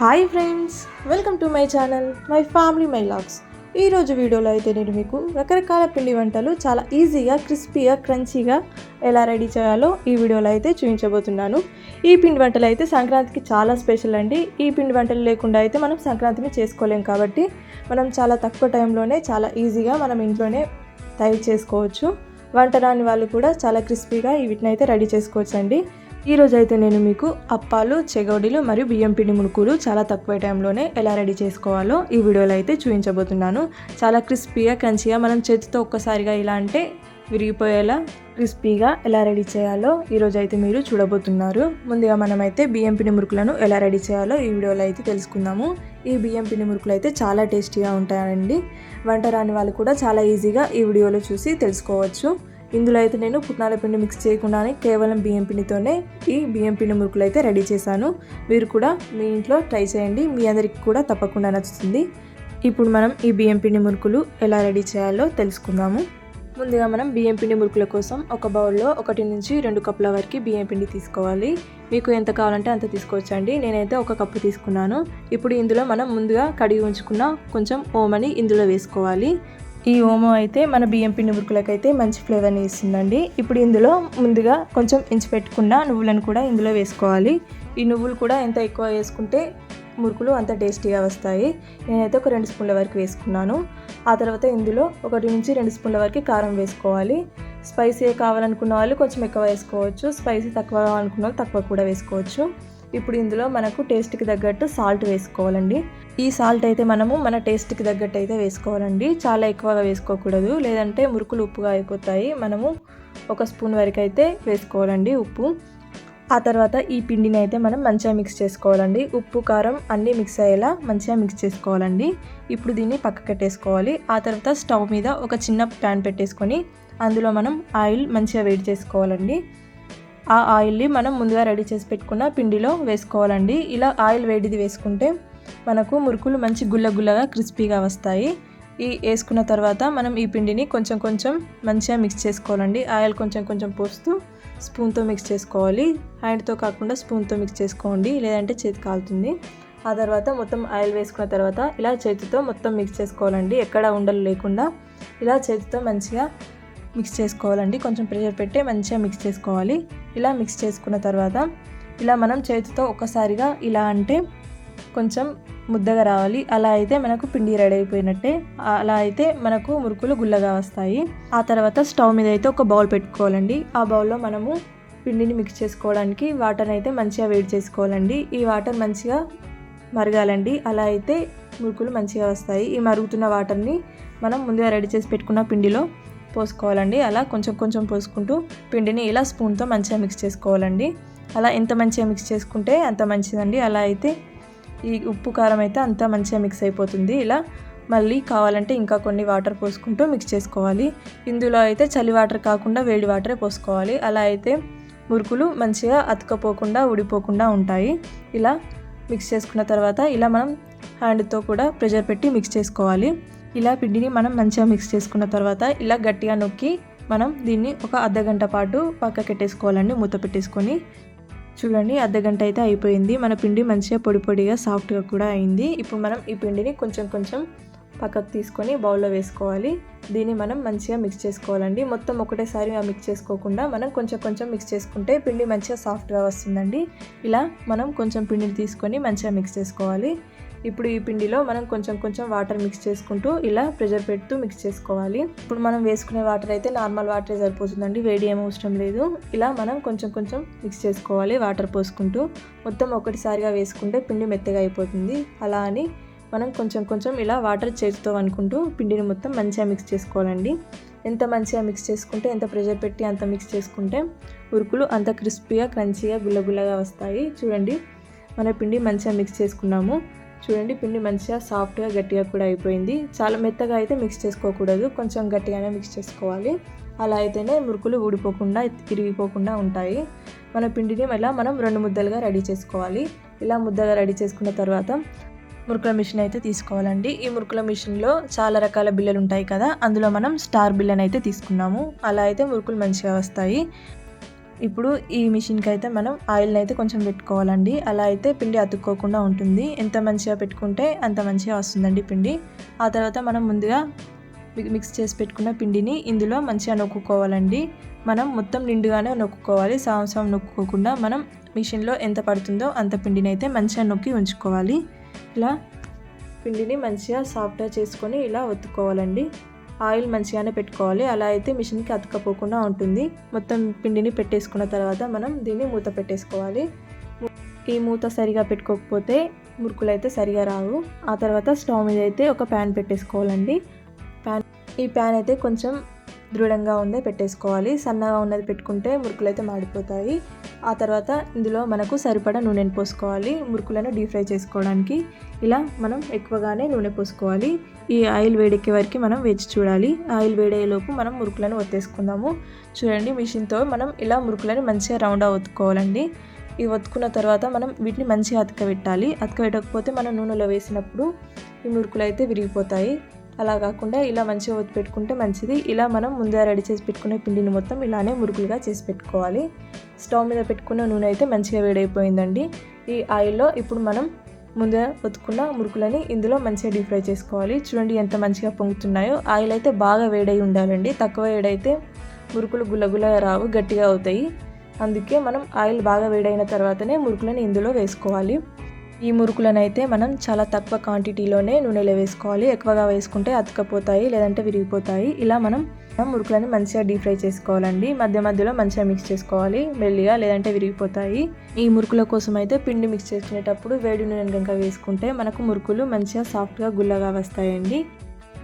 Hi friends welcome to my channel my family my logs. ఈరోజు వీడియోలో అయితే నేను మీకు రకరకాల పిండి వంటలు చాలా ఈజీగా క్రిస్పీగా క్రంచీగా ఎలా రెడీ చేయాలో ఈ వీడియోలో అయితే చూపించబోతున్నాను. ఈ పిండి వంటలు అయితే సంక్రాంతికి చాలా స్పెషల్ అండి. ఈ పిండి వంటలు లేకుండా అయితే మనం సంక్రాంతిని చేసుకోలేం కాబట్టి మనం చాలా తక్కువ టైంలోనే చాలా ఈజీగా మనం ఇంట్లోనే తయారు చేసుకోవచ్చు. వంట రాని వాళ్ళు కూడా చాలా క్రిస్పీగా వీటిని అయితే రెడీ చేసుకోవచ్చు అండి ఈరోజు అయితే నేను మీకు అప్పాలు చెగోడీలు మరియు బియ్యం పిండి మురుకులు చాలా తక్కువ టైంలోనే ఎలా రెడీ చేసుకోవాలో ఈ వీడియోలో అయితే చూపించబోతున్నాను. చాలా క్రిస్పీగా కంచిగా మనం చేతితో ఒక్కసారిగా ఇలా అంటే విరిగిపోయేలా క్రిస్పీగా ఎలా రెడీ చేయాలో ఈరోజు అయితే మీరు చూడబోతున్నారు. ముందుగా మనమైతే బియ్యం పిండి మురుకులను ఎలా రెడీ చేయాలో ఈ వీడియోలో అయితే తెలుసుకుందాము. ఈ బియ్యం పిండి మురుకులు అయితే చాలా టేస్టీగా ఉంటాయండి. వంట రాని వాళ్ళు కూడా చాలా ఈజీగా ఈ వీడియోలో చూసి తెలుసుకోవచ్చు. ఇందులో అయితే నేను పుట్నాల పిండి మిక్స్ చేయకుండానే కేవలం బియ్యం పిండితోనే ఈ బియ్యం పిండి మురుకులు అయితే రెడీ చేశాను. మీరు కూడా మీ ఇంట్లో ట్రై చేయండి. మీ అందరికి కూడా తప్పకుండా నచ్చుతుంది. ఇప్పుడు మనం ఈ బియ్యం పిండి మురుకులు ఎలా రెడీ చేయాలో తెలుసుకుందాము. ముందుగా మనం బియ్యం పిండి మురుకుల కోసం ఒక బౌల్లో ఒకటి నుంచి రెండు కప్పుల వరకు బియ్యం పిండి తీసుకోవాలి. మీకు ఎంత కావాలంటే అంత తీసుకోవచ్చండి. నేనైతే ఒక కప్పు తీసుకున్నాను. ఇప్పుడు ఇందులో మనం ముందుగా కడిగి ఉంచుకున్న కొంచెం ఓమని ఇందులో వేసుకోవాలి. ఈ ఓమో అయితే మన బియ్యం పిండి మురుకులకైతే మంచి ఫ్లేవర్ని ఇస్తుందండి. ఇప్పుడు ఇందులో ముందుగా కొంచెం ఇంచి పెట్టుకున్న నువ్వులను కూడా ఇందులో వేసుకోవాలి. ఈ నువ్వులు కూడా ఎంత ఎక్కువ వేసుకుంటే మురుకులు అంత టేస్టీగా వస్తాయి. నేనైతే ఒక రెండు స్పూన్ల వరకు వేసుకున్నాను. ఆ తర్వాత ఇందులో ఒకటి నుంచి రెండు స్పూన్ల వరకు కారం వేసుకోవాలి. స్పైసీ కావాలనుకున్న వాళ్ళు కొంచెం ఎక్కువ వేసుకోవచ్చు. స్పైసీ తక్కువ కావాలనుకున్న వాళ్ళు తక్కువ కూడా వేసుకోవచ్చు. ఇప్పుడు ఇందులో మనకు టేస్ట్కి తగ్గట్టు సాల్ట్ వేసుకోవాలండి. ఈ సాల్ట్ అయితే మనము మన టేస్ట్కి తగ్గట్టు అయితే వేసుకోవాలండి. చాలా ఎక్కువగా వేసుకోకూడదు. లేదంటే మురుకులు ఉప్పుగా అయిపోతాయి. మనము ఒక స్పూన్ వరకు అయితే వేసుకోవాలండి ఉప్పు. ఆ తర్వాత ఈ పిండిని అయితే మనం మంచిగా మిక్స్ చేసుకోవాలండి. ఉప్పు కారం అన్నీ మిక్స్ అయ్యేలా మంచిగా మిక్స్ చేసుకోవాలండి. ఇప్పుడు దీన్ని పక్క కట్టేసుకోవాలి. ఆ తర్వాత స్టవ్ మీద ఒక చిన్న ప్యాన్ పెట్టేసుకొని అందులో మనం ఆయిల్ మంచిగా వేడి చేసుకోవాలండి. ఆ ఆయిల్ని మనం ముందుగా రెడీ చేసి పెట్టుకున్న పిండిలో వేసుకోవాలండి. ఇలా ఆయిల్ వేడిది వేసుకుంటే మనకు మురుకులు మంచి గుల్ల గుల్లగా క్రిస్పీగా వస్తాయి. ఈ వేసుకున్న తర్వాత మనం ఈ పిండిని కొంచెం కొంచెం మంచిగా మిక్స్ చేసుకోవాలండి. ఆయిల్ కొంచెం కొంచెం పోస్తూ స్పూన్తో మిక్స్ చేసుకోవాలి. హ్యాండ్తో కాకుండా స్పూన్తో మిక్స్ చేసుకోండి. లేదంటే చేతి కాలుతుంది. ఆ తర్వాత మొత్తం ఆయిల్ వేసుకున్న తర్వాత ఇలా చేతితో మొత్తం మిక్స్ చేసుకోవాలండి. ఎక్కడ ఉండలు లేకుండా ఇలా చేతితో మంచిగా మిక్స్ చేసుకోవాలండి. కొంచెం ప్రెషర్ పెట్టి మంచిగా మిక్స్ చేసుకోవాలి. ఇలా మిక్స్ చేసుకున్న తర్వాత ఇలా మనం చేతితో ఒక్కసారిగా ఇలా అంటే కొంచెం ముద్దగా రావాలి. అలా అయితే మనకు పిండి రెడీ అయిపోయినట్టే. అలా అయితే మనకు మురుకులు గుల్లగా వస్తాయి. ఆ తర్వాత స్టవ్ మీద అయితే ఒక బౌల్ పెట్టుకోవాలండి. ఆ బౌల్లో మనము పిండిని మిక్స్ చేసుకోవడానికి వాటర్ అయితే మంచిగా వేడి చేసుకోవాలండి. ఈ వాటర్ మంచిగా మరగాలండి. అలా అయితే మురుకులు మంచిగా వస్తాయి. ఈ మరుగుతున్న వాటర్ని మనం ముందుగా రెడీ చేసి పెట్టుకున్న పిండిలో పోసుకోవాలండి. అలా కొంచెం కొంచెం పోసుకుంటూ పిండిని ఇలా స్పూన్తో మంచిగా మిక్స్ చేసుకోవాలండి. అలా ఎంత మంచిగా మిక్స్ చేసుకుంటే అంత మంచిదండి. అలా అయితే ఈ ఉప్పు కారం అయితే అంతా మంచిగా మిక్స్ అయిపోతుంది. ఇలా మళ్ళీ కావాలంటే ఇంకా కొన్ని వాటర్ పోసుకుంటూ మిక్స్ చేసుకోవాలి. ఇందులో అయితే చలి వాటర్ కాకుండా వేడి వాటరే పోసుకోవాలి. అలా అయితే మురుకులు మంచిగా అతుకపోకుండా ఉడిపోకుండా ఉంటాయి. ఇలా మిక్స్ చేసుకున్న తర్వాత ఇలా మనం హ్యాండ్తో కూడా ప్రెషర్ పెట్టి మిక్స్ చేసుకోవాలి. ఇలా పిండిని మనం మంచిగా మిక్స్ చేసుకున్న తర్వాత ఇలా గట్టిగా నొక్కి మనం దీన్ని ఒక అర్ధ గంట పాటు పక్కకెట్టేసుకోవాలండి. మూత పెట్టేసుకొని చూడండి అర్ధ గంట అయితే అయిపోయింది. మన పిండి మంచిగా పొడి పొడిగా సాఫ్ట్గా కూడా అయింది. ఇప్పుడు మనం ఈ పిండిని కొంచెం కొంచెం పక్కకు తీసుకొని బౌల్లో వేసుకోవాలి. దీన్ని మనం మంచిగా మిక్స్ చేసుకోవాలండి. మొత్తం ఒకటేసారి మిక్స్ చేసుకోకుండా మనం కొంచెం కొంచెం మిక్స్ చేసుకుంటే పిండి మంచిగా సాఫ్ట్గా వస్తుందండి. ఇలా మనం కొంచెం పిండిని తీసుకొని మంచిగా మిక్స్ చేసుకోవాలి. ఇప్పుడు ఈ పిండిలో మనం కొంచెం కొంచెం వాటర్ మిక్స్ చేసుకుంటూ ఇలా ప్రెషర్ పెడుతూ మిక్స్ చేసుకోవాలి. ఇప్పుడు మనం వేసుకునే వాటర్ అయితే నార్మల్ వాటరే సరిపోతుందండి వేడి ఏం అవసరం లేదు. ఇలా మనం కొంచెం కొంచెం మిక్స్ చేసుకోవాలి వాటర్ పోసుకుంటూ. మొత్తం ఒకటిసారిగా వేసుకుంటే పిండి మెత్తగా అయిపోతుంది. అలా అని మనం కొంచెం కొంచెం ఇలా వాటర్ చేతితో అనుకుంటూ పిండిని మొత్తం మంచిగా మిక్స్ చేసుకోవాలండి. ఎంత మంచిగా మిక్స్ చేసుకుంటే ఎంత ప్రెషర్ పెట్టి అంత మిక్స్ చేసుకుంటే ఉరుకులు అంత క్రిస్పీగా క్రంచీగా గుల్లగుల్లగా వస్తాయి. చూడండి మన పిండి మంచిగా మిక్స్ చేసుకున్నాము. చూడండి పిండి మంచిగా సాఫ్ట్గా గట్టిగా కూడా అయిపోయింది. చాలా మెత్తగా అయితే మిక్స్ చేసుకోకూడదు. కొంచెం గట్టిగానే మిక్స్ చేసుకోవాలి. అలా అయితేనే మురుకులు ఊడిపోకుండా ఇరిగిపోకుండా ఉంటాయి. మన పిండిని ఇలా మనం రెండు ముద్దలుగా రెడీ చేసుకోవాలి. ఇలా ముద్దగా రెడీ చేసుకున్న తర్వాత మురుకుల మిషన్ అయితే తీసుకోవాలండి. ఈ మురుకుల మిషన్లో చాలా రకాల బిల్లలు ఉంటాయి కదా అందులో మనం స్టార్ బిల్లని అయితే తీసుకున్నాము. అలా అయితే మురుకులు మంచిగా వస్తాయి. ఇప్పుడు ఈ మిషన్కి అయితే మనం ఆయిల్ని అయితే కొంచెం పెట్టుకోవాలండి. అలా అయితే పిండి అతుక్కోకుండా ఉంటుంది. ఎంత మంచిగా పెట్టుకుంటే అంత మంచిగా వస్తుందండి పిండి. ఆ తర్వాత మనం ముందుగా మిక్స్ చేసి పెట్టుకున్న పిండిని ఇందులో మంచిగా నొక్కుకోవాలండి. మనం మొత్తం నిండుగానే నొక్కుకోవాలి. సంవత్సరం నొక్కుకోకుండా మనం మిషన్లో ఎంత పడుతుందో అంత పిండిని అయితే మంచిగా నొక్కి ఉంచుకోవాలి. ఇలా పిండిని మంచిగా సాఫ్ట్గా చేసుకొని ఇలా ఒత్తుకోవాలండి. ఆయిల్ మంచిగానే పెట్టుకోవాలి. అలా అయితే మిషన్కి అతుకపోకుండా ఉంటుంది. మొత్తం పిండిని పెట్టేసుకున్న తర్వాత మనం దీన్ని మూత పెట్టేసుకోవాలి. ఈ మూత సరిగా పెట్టుకోకపోతే మురుకులు అయితే సరిగా రావు. ఆ తర్వాత స్టవ్ మీద అయితే ఒక ప్యాన్ పెట్టేసుకోవాలండి. ప్యాన్ ఈ ప్యాన్ అయితే కొంచెం దృఢంగా ఉందే పెట్టేసుకోవాలి. సన్నగా ఉన్నది పెట్టుకుంటే మురుకులు అయితే మాడిపోతాయి. ఆ తర్వాత ఇందులో మనకు సరిపడా నూనెను పోసుకోవాలి. మురుకులను డీప్ ఫ్రై చేసుకోవడానికి ఇలా మనం ఎక్కువగానే నూనె పోసుకోవాలి. ఈ ఆయిల్ వేడెక్కే వరకు మనం వేచి చూడాలి. ఆయిల్ వేడయ్యేలోపు మనం మురుకులను ఒత్తేసుకుందాము. చూడండి మిషన్తో మనం ఇలా మురుకులను మంచిగా రౌండ్గా ఒత్తుకోవాలండి. ఇవి ఒత్తుకున్న తర్వాత మనం వీటిని మంచిగా అతకబెట్టాలి. అతకబెట్టకపోతే మనం నూనెలో వేసినప్పుడు ఈ మురుకులు అయితే విరిగిపోతాయి. అలా కాకుండా ఇలా మంచిగా ఒత్తి పెట్టుకుంటే మంచిది. ఇలా మనం ముందే రెడీ చేసి పెట్టుకునే పిండిని మొత్తం ఇలానే మురుకులుగా చేసి పెట్టుకోవాలి. స్టవ్ మీద పెట్టుకున్న నూనె అయితే మంచిగా వేడైపోయిందండి. ఈ ఆయిల్లో ఇప్పుడు మనం ముందే ఒత్తుకున్న మురుకులని ఇందులో మంచిగా డీప్ ఫ్రై చేసుకోవాలి. చూడండి ఎంత మంచిగా పొంగుతున్నాయో. ఆయిల్ అయితే బాగా వేడై ఉండాలండి. తక్కువ వేడైతే మురుకులు గుల్లగుల్లగా రావు గట్టిగా అవుతాయి. అందుకే మనం ఆయిల్ బాగా వేడైన తర్వాతనే మురుకులను ఇందులో వేసుకోవాలి. ఈ మురుకులనైతే మనం చాలా తక్కువ క్వాంటిటీలోనే నూనెలో వేసుకోవాలి. ఎక్కువగా వేసుకుంటే అతుకపోతాయి లేదంటే విరిగిపోతాయి. ఇలా మనం మురుకులని మంచిగా డీప్ ఫ్రై చేసుకోవాలండి. మధ్య మధ్యలో మంచిగా మిక్స్ చేసుకోవాలి. మెల్లిగా లేదంటే విరిగిపోతాయి. ఈ మురుకుల కోసం అయితే పిండి మిక్స్ చేసుకునేటప్పుడు వేడి నూనె కనుక వేసుకుంటే మనకు మురుకులు మంచిగా సాఫ్ట్గా గుల్లగా వస్తాయండి.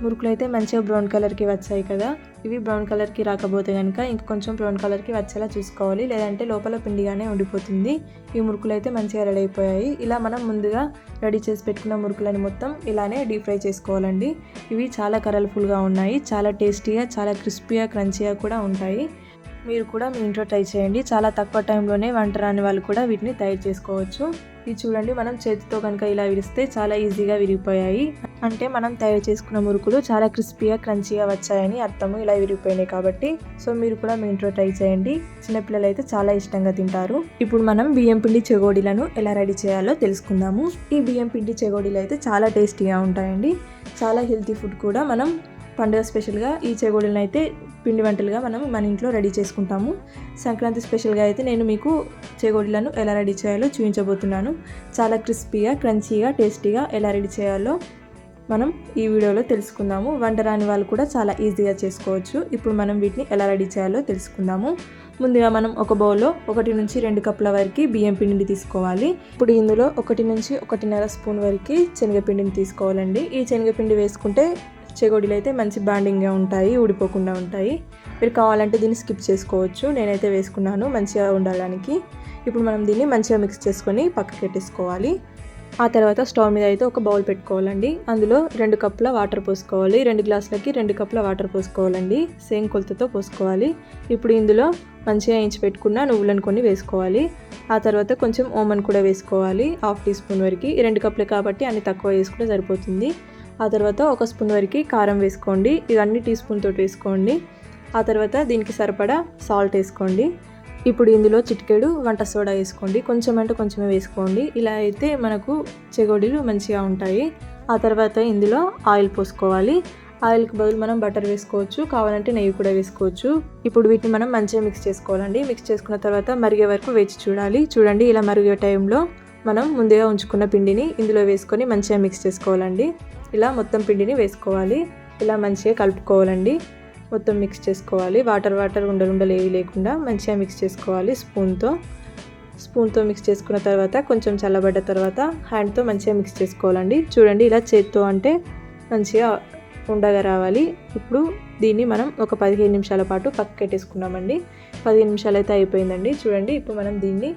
మురుకులు అయితే మంచిగా బ్రౌన్ కలర్కి వచ్చాయి కదా. ఇవి బ్రౌన్ కలర్కి రాకపోతే కనుక ఇంకా కొంచెం బ్రౌన్ కలర్కి వచ్చేలా చూసుకోవాలి. లేదంటే లోపల పిండిగానే ఉండిపోతుంది. ఈ మురుకులు అయితే మంచిగా రెడీ అయిపోయాయి. ఇలా మనం ముందుగా రెడీ చేసి పెట్టుకున్న మురుకులని మొత్తం ఇలానే డీప్ ఫ్రై చేసుకోవాలండి. ఇవి చాలా కలర్ఫుల్గా ఉన్నాయి. చాలా టేస్టీగా చాలా క్రిస్పీగా క్రంచీగా కూడా ఉంటాయి. మీరు కూడా మీ ఇంట్లో ట్రై చేయండి. చాలా తక్కువ టైంలోనే వంట రాని వాళ్ళు కూడా వీటిని తయారు చేసుకోవచ్చు. ఇది చూడండి మనం చేతితో కనుక ఇలా విరిస్తే చాలా ఈజీగా విరిగిపోయాయి. అంటే మనం తయారు చేసుకున్న మురుకులు చాలా క్రిస్పీగా క్రంచీగా వచ్చాయని అర్థము. ఇలా విరిగిపోయినాయి కాబట్టి. సో మీరు కూడా మీ ఇంట్లో ట్రై చేయండి. చిన్నపిల్లలు అయితే చాలా ఇష్టంగా తింటారు. ఇప్పుడు మనం బియ్యం పిండి చెగోడీలను ఎలా రెడీ చేయాలో తెలుసుకుందాము. ఈ బియ్యం పిండి చెగోడీలు అయితే చాలా టేస్టీగా ఉంటాయండి. చాలా హెల్తీ ఫుడ్ కూడా మనం పండుగ స్పెషల్గా ఈ చెగోడీలను అయితే పిండి వంటలుగా మనం మన ఇంట్లో రెడీ చేసుకుంటాము. సంక్రాంతి స్పెషల్గా అయితే నేను మీకు చెగోడీలను ఎలా రెడీ చేయాలో చూపించబోతున్నాను. చాలా క్రిస్పీగా క్రంచీగా టేస్టీగా ఎలా రెడీ చేయాలో మనం ఈ వీడియోలో తెలుసుకుందాము. వంట రాని వాళ్ళు కూడా చాలా ఈజీగా చేసుకోవచ్చు. ఇప్పుడు మనం వీటిని ఎలా రెడీ చేయాలో తెలుసుకుందాము. ముందుగా మనం ఒక బౌల్లో ఒకటి నుంచి రెండు కప్పుల వరకు బియ్యం పిండిని తీసుకోవాలి. ఇప్పుడు ఇందులో ఒకటి నుంచి ఒకటిన్నర స్పూన్ వరకు శనగపిండిని తీసుకోవాలండి. ఈ శనగపిండి వేసుకుంటే చెగోడీలు అయితే మంచి బాండింగ్గా ఉంటాయి ఊడిపోకుండా ఉంటాయి. మీరు కావాలంటే దీన్ని స్కిప్ చేసుకోవచ్చు. నేనైతే వేసుకున్నాను మంచిగా ఉండడానికి ఇప్పుడు మనం దీన్ని మంచిగా మిక్స్ చేసుకొని పక్కకి పెట్టేసుకోవాలి. ఆ తర్వాత స్టవ్ మీద అయితే ఒక బౌల్ పెట్టుకోవాలండి. అందులో రెండు కప్పుల వాటర్ పోసుకోవాలి. రెండు గ్లాసులకి రెండు కప్పుల వాటర్ పోసుకోవాలండి. సేమ్ కొలతతో పోసుకోవాలి. ఇప్పుడు ఇందులో మంచిగా వేయించి పెట్టుకున్న నువ్వులను కొన్ని వేసుకోవాలి. ఆ తర్వాత కొంచెం ఓమన్ కూడా వేసుకోవాలి. హాఫ్ టీ స్పూన్ వరకు. ఈ రెండు కప్పులు కాబట్టి అన్ని తక్కువ వేసుకుంటే సరిపోతుంది. ఆ తర్వాత ఒక స్పూన్ వరకు కారం వేసుకోండి. ఇవన్నీ టీ స్పూన్ తోటి వేసుకోండి. ఆ తర్వాత దీనికి సరిపడా సాల్ట్ వేసుకోండి. ఇప్పుడు ఇందులో చిటికెడు వంట సోడా వేసుకోండి. కొంచెం అంటే కొంచెమే వేసుకోండి. ఇలా అయితే మనకు చెగోడీలు మంచిగా ఉంటాయి. ఆ తర్వాత ఇందులో ఆయిల్ పోసుకోవాలి. ఆయిల్కి బదులు మనం బటర్ వేసుకోవచ్చు. కావాలంటే నెయ్యి కూడా వేసుకోవచ్చు. ఇప్పుడు వీటిని మనం మంచిగా మిక్స్ చేసుకోవాలండి. మిక్స్ చేసుకున్న తర్వాత మరిగే వరకు వేచి చూడాలి. చూడండి ఇలా మరిగే టైంలో మనం ముందుగా ఉంచుకున్న పిండిని ఇందులో వేసుకొని మంచిగా మిక్స్ చేసుకోవాలండి. ఇలా మొత్తం పిండిని వేసుకోవాలి. ఇలా మంచిగా కలుపుకోవాలండి. మొత్తం మిక్స్ చేసుకోవాలి. వాటర్ వాటర్ ఉండలు ఉండలు ఏవి లేకుండా మంచిగా మిక్స్ చేసుకోవాలి స్పూన్తో. స్పూన్తో మిక్స్ చేసుకున్న తర్వాత కొంచెం చల్లబడ్డ తర్వాత హ్యాండ్తో మంచిగా మిక్స్ చేసుకోవాలండి. చూడండి ఇలా చేత్తో అంటే మంచిగా ఉండగా రావాలి. ఇప్పుడు దీన్ని మనం ఒక పదిహేను నిమిషాల పాటు పక్కకి పెట్టేసుకున్నామండి పదిహేను నిమిషాలు అయితే అయిపోయిందండి. చూడండి ఇప్పుడు మనం దీన్ని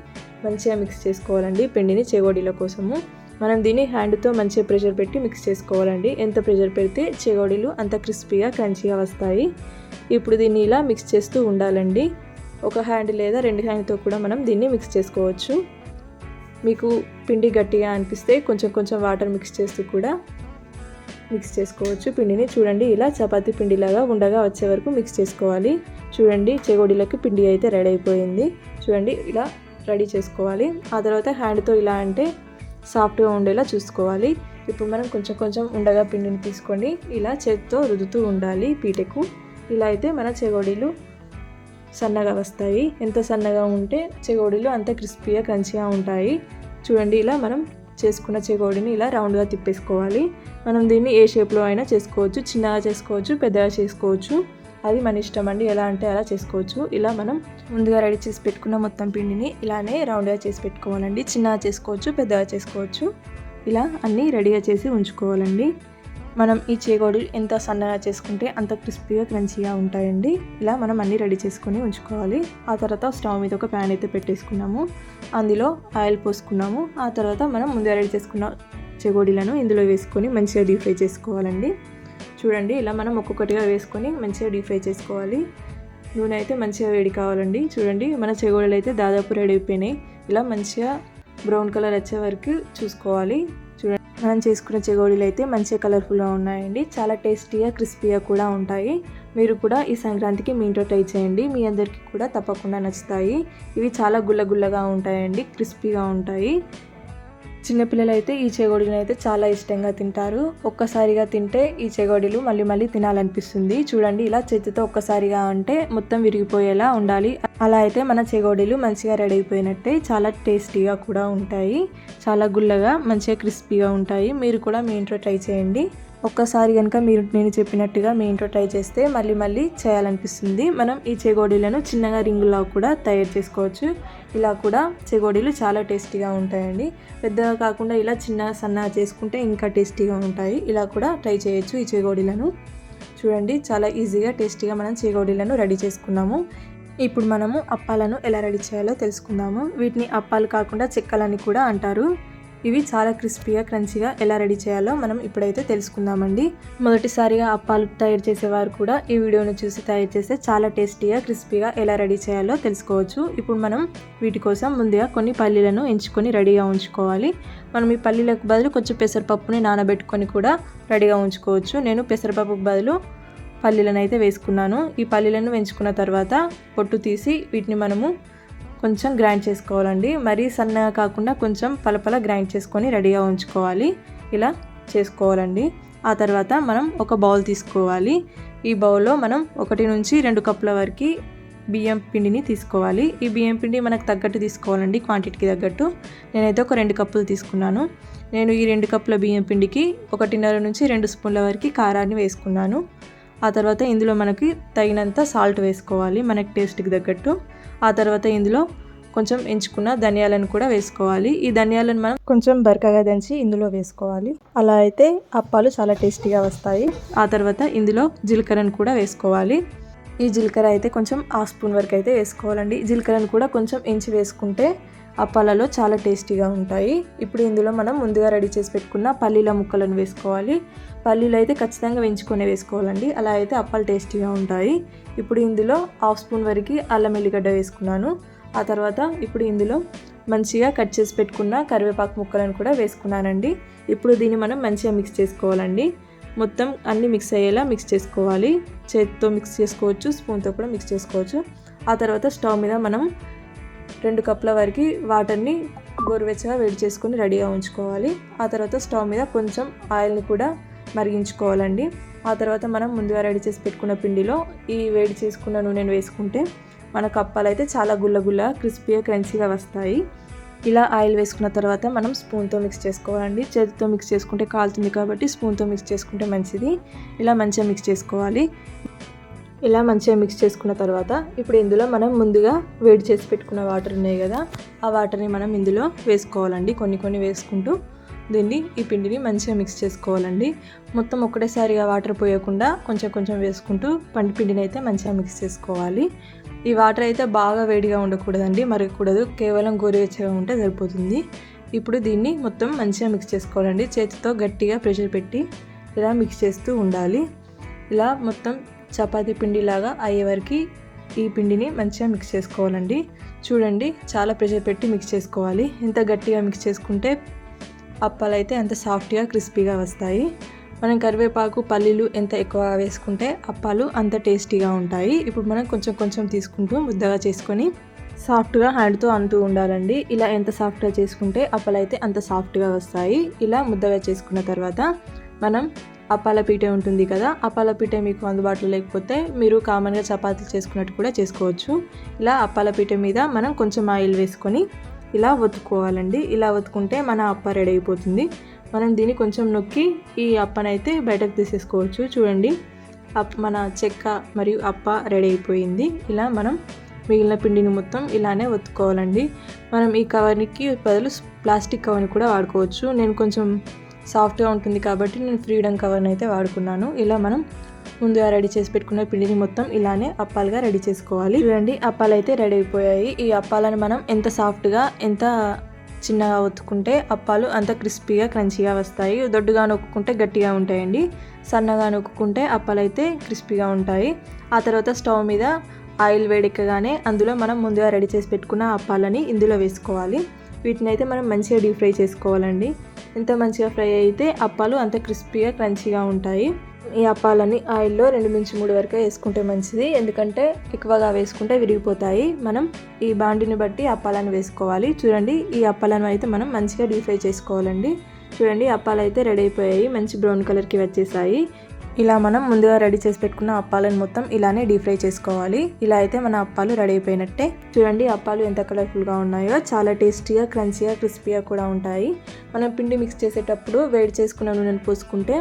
మంచిగా మిక్స్ చేసుకోవాలండి. పిండిని చెగోడీల కోసము. మనం దీన్ని హ్యాండ్తో మంచిగా ప్రెషర్ పెట్టి మిక్స్ చేసుకోవాలండి. ఎంత ప్రెషర్ పెడితే చెగోడీలు అంత క్రిస్పీగా క్రంచీగా వస్తాయి. ఇప్పుడు దీన్ని ఇలా మిక్స్ చేస్తూ ఉండాలండి. ఒక హ్యాండ్ లేదా రెండు హ్యాండ్తో కూడా మనం దీన్ని మిక్స్ చేసుకోవచ్చు. మీకు పిండి గట్టిగా అనిపిస్తే కొంచెం కొంచెం వాటర్ మిక్స్ చేస్తూ కూడా మిక్స్ చేసుకోవచ్చు. పిండిని చూడండి ఇలా చపాతీ పిండిలాగా ఉండగా వచ్చే వరకు మిక్స్ చేసుకోవాలి. చూడండి చెగోడీలకు పిండి అయితే రెడీ అయిపోయింది. చూడండి ఇలా రెడీ చేసుకోవాలి. ఆ తర్వాత హ్యాండ్తో ఇలా అంటే సాఫ్ట్గా ఉండేలా చూసుకోవాలి. ఇప్పుడు మనం కొంచెం కొంచెం ఉండగా పిండిని తీసుకొని ఇలా చేతితో రుదుతూ ఉండాలి పీటెకు. ఇలా అయితే మన చెగోడీలు సన్నగా వస్తాయి. ఎంత సన్నగా ఉంటే చెగోడీలు అంత క్రిస్పీగా క్రంచిగా ఉంటాయి. చూడండి ఇలా మనం చేసుకున్న చెగోడిని ఇలా రౌండ్గా తిప్పేసుకోవాలి. మనం దీన్ని ఏ షేప్లో అయినా చేసుకోవచ్చు. చిన్నగా చేసుకోవచ్చు పెద్దగా చేసుకోవచ్చు. అది మన ఇష్టం అండి ఎలా అంటే అలా చేసుకోవచ్చు. ఇలా మనం ముందుగా రెడీ చేసి పెట్టుకున్న మొత్తం పిండిని ఇలానే రౌండ్గా చేసి పెట్టుకోవాలండి. చిన్నగా చేసుకోవచ్చు పెద్దగా చేసుకోవచ్చు. ఇలా అన్నీ రెడీగా చేసి ఉంచుకోవాలండి. మనం ఈ చేగోడు ఎంత సన్నగా చేసుకుంటే అంత క్రిస్పీగా క్రంచీగా ఉంటాయండి. ఇలా మనం అన్నీ రెడీ చేసుకొని ఉంచుకోవాలి. ఆ తర్వాత స్టవ్ మీద ఒక ప్యాన్ అయితే పెట్టేసుకున్నాము. అందులో ఆయిల్ పోసుకున్నాము. ఆ తర్వాత మనం ముందుగా రెడీ చేసుకున్న చెగోడీలను ఇందులో వేసుకొని మంచిగా డీప్ ఫ్రై చేసుకోవాలండి. చూడండి ఇలా మనం ఒక్కొక్కటిగా వేసుకొని మంచిగా డీప్ ఫ్రై చేసుకోవాలి. నూనె అయితే మంచిగా వేడి కావాలండి. చూడండి మన చెగోడలు అయితే దాదాపు రెడీ అయిపోయినాయి. ఇలా మంచిగా బ్రౌన్ కలర్ వచ్చే వరకు చూసుకోవాలి. చూడండి మనం చేసుకున్న చెగోడీలు అయితే మంచిగా కలర్ఫుల్గా ఉన్నాయండి. చాలా టేస్టీగా క్రిస్పీగా కూడా ఉంటాయి. మీరు కూడా ఈ సంక్రాంతికి మీ ఇంట్లో ట్రై చేయండి. మీ అందరికీ కూడా తప్పకుండా నచ్చుతాయి. ఇవి చాలా గుల్ల గుల్లగా ఉంటాయండి క్రిస్పీగా ఉంటాయి. చిన్నపిల్లలు అయితే ఈ చెగోడీలను అయితే చాలా ఇష్టంగా తింటారు. ఒక్కసారిగా తింటే ఈ చెగోడీలు మళ్ళీ మళ్ళీ తినాలనిపిస్తుంది. చూడండి ఇలా చేతితో ఒక్కసారిగా అంటే మొత్తం విరిగిపోయేలా ఉండాలి. అలా అయితే మన చెగోడీలు మంచిగా రెడీ అయిపోయినట్టే చాలా టేస్టీగా కూడా ఉంటాయి. చాలా గుల్లగా మంచిగా క్రిస్పీగా ఉంటాయి. మీరు కూడా మీ ఇంట్లో ట్రై చేయండి. ఒక్కసారి కనుక మీరు నేను చెప్పినట్టుగా మీ ఇంట్లో ట్రై చేస్తే మళ్ళీ మళ్ళీ చేయాలనిపిస్తుంది. మనం ఈ చెగోడీలను చిన్నగా రింగులా కూడా తయారు చేసుకోవచ్చు. ఇలా కూడా చెగోడీలు చాలా టేస్టీగా ఉంటాయండి. పెద్దగా కాకుండా ఇలా చిన్న సన్నగా చేసుకుంటే ఇంకా టేస్టీగా ఉంటాయి. ఇలా కూడా ట్రై చేయొచ్చు ఈ చెగోడీలను. చూడండి చాలా ఈజీగా టేస్టీగా మనం చెగోడీలను రెడీ చేసుకున్నాము. ఇప్పుడు మనము అప్పాలను ఎలా రెడీ చేయాలో తెలుసుకుందాము. వీటిని అప్పాలు కాకుండా చెక్కలని కూడా అంటారు. ఇవి చాలా క్రిస్పీగా క్రంచీగా ఎలా రెడీ చేయాలో మనం ఇప్పుడైతే తెలుసుకుందామండి. మొదటిసారిగా అప్పాలు తయారు చేసేవారు కూడా ఈ వీడియోను చూసి తయారు చేస్తే చాలా టేస్టీగా క్రిస్పీగా ఎలా రెడీ చేయాలో తెలుసుకోవచ్చు. ఇప్పుడు మనం వీటి కోసం ముందుగా కొన్ని పల్లీలను ఎంచుకొని రెడీగా ఉంచుకోవాలి. మనం ఈ పల్లీలకు బదులు కొంచెం పెసరపప్పుని నానబెట్టుకొని కూడా రెడీగా ఉంచుకోవచ్చు. నేను పెసరపప్పుకు బదులు పల్లీలను అయితే వేసుకున్నాను. ఈ పల్లీలను వెంచుకున్న తర్వాత పొట్టు తీసి వీటిని మనము కొంచెం గ్రైండ్ చేసుకోవాలండి. మరీ సన్నగా కాకుండా కొంచెం పలపల గ్రైండ్ చేసుకొని రెడీగా ఉంచుకోవాలి. ఇలా చేసుకోవాలండి. ఆ తర్వాత మనం ఒక బౌల్ తీసుకోవాలి. ఈ బౌల్లో మనం ఒకటి నుంచి రెండు కప్పుల వరకు బియ్యం పిండిని తీసుకోవాలి. ఈ బియ్యం పిండి మనకు తగ్గట్టు తీసుకోవాలండి క్వాంటిటీకి తగ్గట్టు. నేనైతే ఒక రెండు కప్పులు తీసుకున్నాను. నేను ఈ రెండు కప్పుల బియ్యం పిండికి ఒకటిన్నర నుంచి రెండు స్పూన్ల వరకు కారాన్ని వేసుకున్నాను. ఆ తర్వాత ఇందులో మనకి తగినంత సాల్ట్ వేసుకోవాలి మనకి టేస్ట్కి తగ్గట్టు. ఆ తర్వాత ఇందులో కొంచెం ఎంచుకున్న ధనియాలను కూడా వేసుకోవాలి. ఈ ధనియాలను మనం కొంచెం బరకగా దంచి ఇందులో వేసుకోవాలి. అలా అయితే అప్పాలు చాలా టేస్టీగా వస్తాయి. ఆ తర్వాత ఇందులో జీలకర్రను కూడా వేసుకోవాలి. ఈ జీలకర్ర అయితే కొంచెం ఆ స్పూన్ వరకు అయితే వేసుకోవాలండి. జీలకర్రను కూడా కొంచెం ఎంచి వేసుకుంటే అప్పాలలో చాలా టేస్టీగా ఉంటాయి. ఇప్పుడు ఇందులో మనం ముందుగా రెడీ చేసి పెట్టుకున్న పల్లీల ముక్కలను వేసుకోవాలి. పల్లీలు అయితే ఖచ్చితంగా వేయించుకొని వేసుకోవాలండి. అలా అయితే అప్పాలు టేస్టీగా ఉంటాయి. ఇప్పుడు ఇందులో హాఫ్ స్పూన్ వరకు అల్లం ఎల్లిగడ్డ వేసుకున్నాను. ఆ తర్వాత ఇప్పుడు ఇందులో మంచిగా కట్ చేసి పెట్టుకున్న కరివేపాకు ముక్కలను కూడా వేసుకున్నానండి. ఇప్పుడు దీన్ని మనం మంచిగా మిక్స్ చేసుకోవాలండి. మొత్తం అన్నీ మిక్స్ అయ్యేలా మిక్స్ చేసుకోవాలి. చేతితో మిక్స్ చేసుకోవచ్చు స్పూన్తో కూడా మిక్స్ చేసుకోవచ్చు. ఆ తర్వాత స్టవ్ మీద మనం రెండు కప్పుల వరకు వాటర్ని గోరువెచ్చగా వేడి చేసుకొని రెడీగా ఉంచుకోవాలి. ఆ తర్వాత స్టవ్ మీద కొంచెం ఆయిల్ని కూడా మరిగించుకోవాలండి. ఆ తర్వాత మనం ముందుగా రెడీ చేసి పెట్టుకున్న పిండిలో ఈ వేడి చేసుకున్న నూనెను వేసుకుంటే మన కప్పాలు అయితే చాలా గుల్లగుల్ల క్రిస్పీగా క్రంచీగా వస్తాయి. ఇలా ఆయిల్ వేసుకున్న తర్వాత మనం స్పూన్తో మిక్స్ చేసుకోవాలండి. చేతితో మిక్స్ చేసుకుంటే కాలుతుంది కాబట్టి స్పూన్తో మిక్స్ చేసుకుంటే మంచిది. ఇలా మంచిగా మిక్స్ చేసుకోవాలి. ఇలా మంచిగా మిక్స్ చేసుకున్న తర్వాత ఇప్పుడు ఇందులో మనం ముందుగా వేడి చేసి పెట్టుకున్న వాటర్ ఉన్నాయి కదా ఆ వాటర్ని మనం ఇందులో వేసుకోవాలండి. కొన్ని కొన్ని వేసుకుంటూ దీన్ని ఈ పిండిని మంచిగా మిక్స్ చేసుకోవాలండి. మొత్తం ఒకటేసారిగా వాటర్ పోయకుండా కొంచెం కొంచెం వేసుకుంటూ పండి పిండిని అయితే మంచిగా మిక్స్ చేసుకోవాలి. ఈ వాటర్ అయితే బాగా వేడిగా ఉండకూడదండి మరగకూడదు. కేవలం గోరువెచ్చగా ఉంటే సరిపోతుంది. ఇప్పుడు దీన్ని మొత్తం మంచిగా మిక్స్ చేసుకోవాలండి. చేతితో గట్టిగా ప్రెషర్ పెట్టి ఇలా మిక్స్ చేస్తూ ఉండాలి. ఇలా మొత్తం చపాతీ పిండిలాగా అయ్యే వరకు ఈ పిండిని మంచిగా మిక్స్ చేసుకోవాలండి. చూడండి చాలా ప్రెషర్ పెట్టి మిక్స్ చేసుకోవాలి. ఎంత గట్టిగా మిక్స్ చేసుకుంటే అప్పాలు అయితే అంత సాఫ్ట్గా క్రిస్పీగా వస్తాయి. మనం కరివేపాకు పల్లీలు ఎంత ఎక్కువగా వేసుకుంటే అప్పాలు అంత టేస్టీగా ఉంటాయి. ఇప్పుడు మనం కొంచెం కొంచెం తీసుకుంటూ ముద్దగా చేసుకొని సాఫ్ట్గా హ్యాండ్తో అంటూ ఉండాలండి. ఇలా ఎంత సాఫ్ట్గా చేసుకుంటే అప్పలు అయితే అంత సాఫ్ట్గా వస్తాయి. ఇలా ముద్దగా చేసుకున్న తర్వాత మనం అప్పాల ఉంటుంది కదా అప్పాల మీకు అందుబాటులో లేకపోతే మీరు కామన్గా చపాతీలు చేసుకున్నట్టు కూడా చేసుకోవచ్చు. ఇలా అప్పాలపీట మీద మనం కొంచెం ఆయిల్ వేసుకొని ఇలా ఒత్తుకోవాలండి. ఇలా ఒత్తుకుంటే మన అప్ప రెడీ అయిపోతుంది. మనం దీన్ని కొంచెం నొక్కి ఈ అప్పనైతే బయటకు తీసేసుకోవచ్చు. చూడండి అప్ మన చెక్క మరియు అప్ప రెడీ అయిపోయింది. ఇలా మనం మిగిలిన పిండిని మొత్తం ఇలానే ఒత్తుకోవాలండి. మనం ఈ కవర్కి బదులు ప్లాస్టిక్ కవర్ని కూడా వాడుకోవచ్చు. నేను కొంచెం సాఫ్ట్గా ఉంటుంది కాబట్టి నేను ఫ్రీడమ్ కవర్ని అయితే వాడుకున్నాను. ఇలా మనం ముందుగా రెడీ చేసి పెట్టుకున్న పిండిని మొత్తం ఇలానే అప్పాలుగా రెడీ చేసుకోవాలి. చూడండి అప్పాలు అయితే రెడీ అయిపోయాయి. ఈ అప్పాలను మనం ఎంత సాఫ్ట్గా ఎంత చిన్నగా ఒత్తుకుంటే అప్పాలు అంత క్రిస్పీగా క్రంచీగా వస్తాయి. దొడ్డుగా నొక్కుంటే గట్టిగా ఉంటాయండి. సన్నగా నొక్కుంటే అప్పాలు అయితే క్రిస్పీగా ఉంటాయి. ఆ తర్వాత స్టవ్ మీద ఆయిల్ వేడెక్కగానే అందులో మనం ముందుగా రెడీ చేసి పెట్టుకున్న అప్పాలని ఇందులో వేసుకోవాలి. వీటిని అయితే మనం మంచిగా డీప్ ఫ్రై చేసుకోవాలండి. ఎంత మంచిగా ఫ్రై అయితే అప్పాలు అంత క్రిస్పీగా క్రంచీగా ఉంటాయి. ఈ అప్పాలని ఆయిల్లో రెండు నుంచి మూడు వరకు వేసుకుంటే మంచిది. ఎందుకంటే ఎక్కువగా వేసుకుంటే విరిగిపోతాయి. మనం ఈ బాండిని బట్టి అప్పాలను వేసుకోవాలి. చూడండి ఈ అప్పాలను అయితే మనం మంచిగా డీప్ ఫ్రై చేసుకోవాలండి. చూడండి అప్పాలు అయితే రెడీ అయిపోయాయి. మంచి బ్రౌన్ కలర్కి వచ్చేసాయి. ఇలా మనం ముందుగా రెడీ చేసి పెట్టుకున్న అప్పాలను మొత్తం ఇలానే డీప్ ఫ్రై చేసుకోవాలి. ఇలా అయితే మన అప్పాలు రెడీ అయిపోయినట్టే. చూడండి అప్పాలు ఎంత కలర్ఫుల్గా ఉన్నాయో చాలా టేస్టీగా క్రంచీగా క్రిస్పీగా కూడా ఉంటాయి. మనం పిండి మిక్స్ చేసేటప్పుడు వేడి చేసుకున్న నూనెను పోసుకుంటే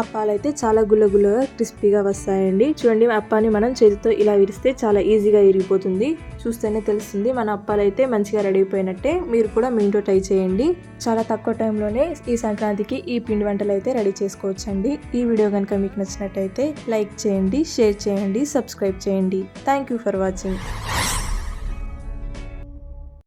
అప్పాలైతే అయితే చాలా గుల్లగుల్లగా క్రిస్పీగా వస్తాయండి. చూడండి అప్పాని మనం చేతితో ఇలా విరిస్తే చాలా ఈజీగా ఇరిగిపోతుంది. చూస్తేనే తెలుస్తుంది మన అప్పాలు అయితే మంచిగా రెడీ అయిపోయినట్టే. మీరు కూడా మీ ఇంట్లో ట్రై చేయండి. చాలా తక్కువ టైంలోనే ఈ సంక్రాంతికి ఈ పిండి వంటలు అయితే రెడీ చేసుకోవచ్చండి. ఈ వీడియో కనుక మీకు నచ్చినట్టయితే లైక్ చేయండి షేర్ చేయండి సబ్స్క్రైబ్ చేయండి. Thank you for watching.